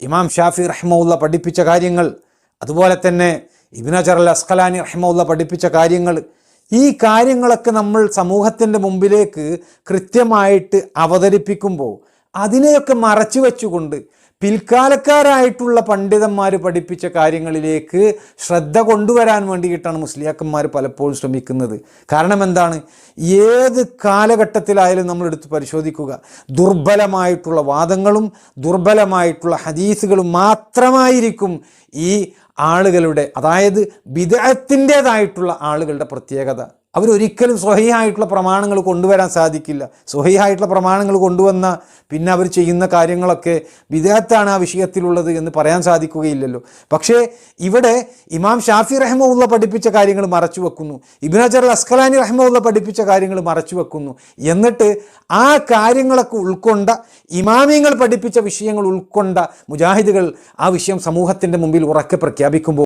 ഇമാം ഷാഫി റഹ്മുള്ള പഠിപ്പിച്ച കാര്യങ്ങൾ അതുപോലെ തന്നെ ഇബിനജർ അൽ അസ്കലാനി റഹ്മുള്ള പഠിപ്പിച്ച കാര്യങ്ങൾ ഈ കാര്യങ്ങളൊക്കെ നമ്മൾ സമൂഹത്തിന്റെ മുമ്പിലേക്ക് കൃത്യമായിട്ട് അവതരിപ്പിക്കുമ്പോൾ അതിനെയൊക്കെ മറച്ചു വെച്ചുകൊണ്ട് പിൽക്കാലക്കാരായിട്ടുള്ള പണ്ഡിതന്മാർ പഠിപ്പിച്ച കാര്യങ്ങളിലേക്ക് ശ്രദ്ധ കൊണ്ടുവരാൻ വേണ്ടിയിട്ടാണ് മുസ്ലിയാക്കന്മാർ പലപ്പോഴും ശ്രമിക്കുന്നത്. കാരണം എന്താണ്? ഏത് കാലഘട്ടത്തിലായാലും നമ്മൾ എടുത്ത് പരിശോധിക്കുക. ദുർബലമായിട്ടുള്ള വാദങ്ങളും ദുർബലമായിട്ടുള്ള ഹദീസുകളും മാത്രമായിരിക്കും ഈ ആളുകളുടെ അതായത് വിദഗ്ധത്തിന്റെതായിട്ടുള്ള ആളുകളുടെ പ്രത്യേകത. അവരൊരിക്കലും സ്വഹിയായിട്ടുള്ള പ്രമാണങ്ങൾ കൊണ്ടുവരാൻ സാധിക്കില്ല. സ്വഹിയായിട്ടുള്ള പ്രമാണങ്ങൾ കൊണ്ടുവന്ന പിന്നെ അവർ ചെയ്യുന്ന കാര്യങ്ങളൊക്കെ വിദേഹത്താണ് ആ വിഷയത്തിലുള്ളത് എന്ന് പറയാൻ സാധിക്കുകയില്ലല്ലോ. പക്ഷേ ഇവിടെ ഇമാം ഷാഫി റഹ്മുള്ള പഠിപ്പിച്ച കാര്യങ്ങൾ മറച്ചു വെക്കുന്നു. ഇബിനജർ അസ്കലാനി റഹ്മുള്ള പഠിപ്പിച്ച കാര്യങ്ങൾ മറച്ചു വെക്കുന്നു. എന്നിട്ട് ആ കാര്യങ്ങളൊക്കെ ഉൾക്കൊണ്ട ഇമാമിയങ്ങൾ പഠിപ്പിച്ച വിഷയങ്ങൾ ഉൾക്കൊണ്ട മുജാഹിദുകൾ ആ വിഷയം സമൂഹത്തിന്റെ മുമ്പിൽ ഉറക്കെ പ്രഖ്യാപിക്കുമ്പോൾ